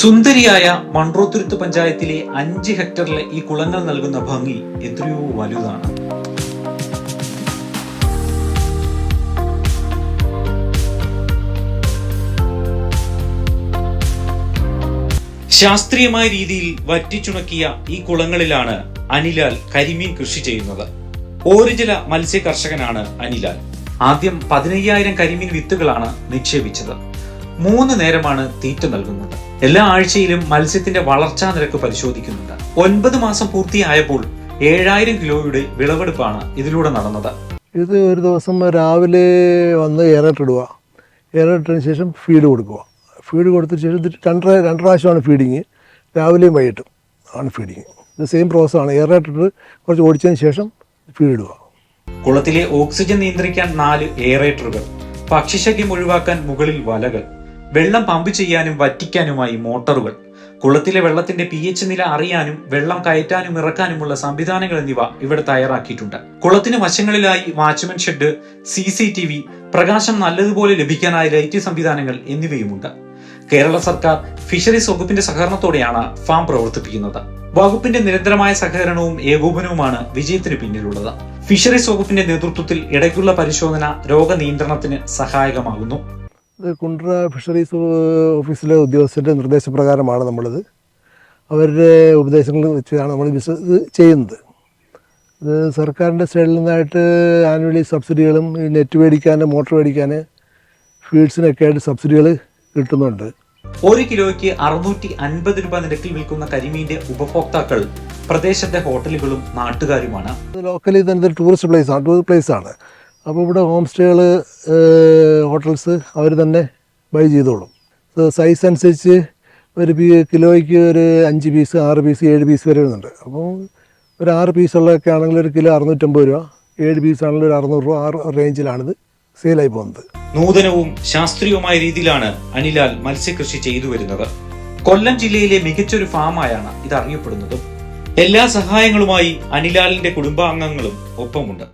സുന്ദരിയായ മൺട്രോത്തുരുത്ത് പഞ്ചായത്തിലെ അഞ്ച് ഹെക്ടറിലെ ഈ കുളങ്ങൾ നൽകുന്ന ഭംഗി എത്രയോ വലുതാണ്. ശാസ്ത്രീയമായ രീതിയിൽ വറ്റിച്ചുണക്കിയ ഈ കുളങ്ങളിലാണ് അനിലാൽ കരിമീൻ കൃഷി ചെയ്യുന്നത്. ഓരുജല മത്സ്യ കർഷകനാണ് അനിലാൽ. ആദ്യം പതിനയ്യായിരം കരിമീൻ വിത്തുകളാണ് നിക്ഷേപിച്ചത്. മൂന്ന് നേരമാണ് തീറ്റ നൽകുന്നത്. എല്ലാ ആഴ്ചയിലും മത്സ്യത്തിന്റെ വളർച്ചാ നിരക്ക് പരിശോധിക്കുന്നുണ്ട്. ഒൻപത് മാസം പൂർത്തിയായപ്പോൾ ഏഴായിരം കിലോയുടെ വിളവെടുപ്പാണ് ഇതിലൂടെ നടന്നത്. ഇത് ഒരു ദിവസം രാവിലെ വന്ന് ഏറട്ടിടുക ഏറട്ടിന് ശേഷം ഫീഡ് കൊടുക്കുക. ഫീഡ് കൊടുത്ത ശേഷം രണ്ട് രണ്ട് പ്രാവശ്യമാണ് ഫീഡിങ് രാവിലെയും വൈകിട്ടും ആണ് ഫീഡിങ് ഇത് സെയിം പ്രോസസ്സാണ് ഏറട്ടിട്ട് കുറച്ച് ഓടിച്ചതിന് ശേഷം ഫീഡ് ഇടുക. കുളത്തിലെ ഓക്സിജൻ നിയന്ത്രിക്കാൻ നാല് എയറേറ്ററുകൾ പക്ഷിശല്യം ഒഴിവാക്കാൻ മുകളിൽ വലകൾ. വെള്ളം പമ്പ് ചെയ്യാനും വറ്റിക്കാനുമായി മോട്ടോറുകൾ. കുളത്തിലെ വെള്ളത്തിന്റെ പി എച്ച് നില അറിയാനും വെള്ളം കയറ്റാനും ഇറക്കാനുമുള്ള സംവിധാനങ്ങൾ എന്നിവ ഇവിടെ തയ്യാറാക്കിയിട്ടുണ്ട്. കുളത്തിന് വശങ്ങളിലായി watchman shed C C T V പ്രകാശം നല്ലതുപോലെ ലഭിക്കാനായ ലൈറ്റ് സംവിധാനങ്ങൾ എന്നിവയുമുണ്ട്. കേരള സർക്കാർ ഫിഷറീസ് വകുപ്പിന്റെ സഹകരണത്തോടെയാണ് ഫാം പ്രവർത്തിപ്പിക്കുന്നത്. വകുപ്പിന്റെ നിരന്തരമായ സഹകരണവും ഏകോപനവുമാണ് വിജയത്തിന് പിന്നിലുള്ളത്. ഫിഷറീസ് വകുപ്പിന്റെ നേതൃത്വത്തിൽ ഇടയ്ക്കുള്ള പരിശോധന രോഗനിയന്ത്രണത്തിന് സഹായകമാകുന്നു. കുണ്ട്ര ഫിഷറീസ് ഓഫീസിലെ ഉദ്യോഗസ്ഥരുടെ നിർദ്ദേശപ്രകാരമാണ് നമ്മളിത്. അവരുടെ ഉപദേശങ്ങൾ വെച്ചാണ് നമ്മൾ ബിസ് ഇത് ചെയ്യുന്നത്. ഇത് സർക്കാരിന്റെ സൈഡിൽ നിന്നായിട്ട് ആനുവലി സബ്സിഡികളും ഈ നെറ്റ് മേടിക്കാൻ മോട്ടർ മേടിക്കാൻ ഫീഡ്സിനൊക്കെ ആയിട്ട് സബ്സിഡികൾ കിട്ടുന്നുണ്ട്. ഒരു കിലോയ്ക്ക് അറുന്നൂറ്റി അൻപത് രൂപ നിരക്കിൽ വിൽക്കുന്ന കരിമീന്റെ ഉപഭോക്താക്കൾ പ്രദേശത്തെ ഹോട്ടലുകളും നാട്ടുകാരുമാണ്. ലോക്കലി തന്നെ ടൂറിസ്റ്റ് പ്ലേസ് ആണ് ടൂറിസ്റ്റ് പ്ലേസ് ആണ്. അപ്പോൾ ഇവിടെ ഹോം സ്റ്റേകൾ ഹോട്ടൽസ് അവർ തന്നെ ബൈ ചെയ്തോളും. സൈസ് അനുസരിച്ച് ഒരു പീ കിലോയ്ക്ക് ഒരു അഞ്ച് പീസ് ആറ് പീസ് ഏഴ് പീസ് വരെ വരുന്നുണ്ട്. അപ്പോൾ ഒരു ആറ് പീസുള്ളതൊക്കെ ആണെങ്കിൽ ഒരു കിലോ അറുന്നൂറ്റമ്പത് രൂപ ഏഴ് പീസ് ആണെങ്കിൽ ഒരു അറുന്നൂറ് രൂപ ആ റേഞ്ചിലാണിത് സെയിലായി പോകുന്നത്. നൂതനവും ശാസ്ത്രീയവുമായ രീതിയിലാണ് അനിലാൽ മത്സ്യകൃഷി ചെയ്തു വരുന്നത്. കൊല്ലം ജില്ലയിലെ മികച്ചൊരു ഫാമായാണ് ഇത് അറിയപ്പെടുന്നത് എല്ലാ സഹായങ്ങളുമായി അനിലാലിന്റെ കുടുംബാംഗങ്ങളും ഒപ്പമുണ്ട്.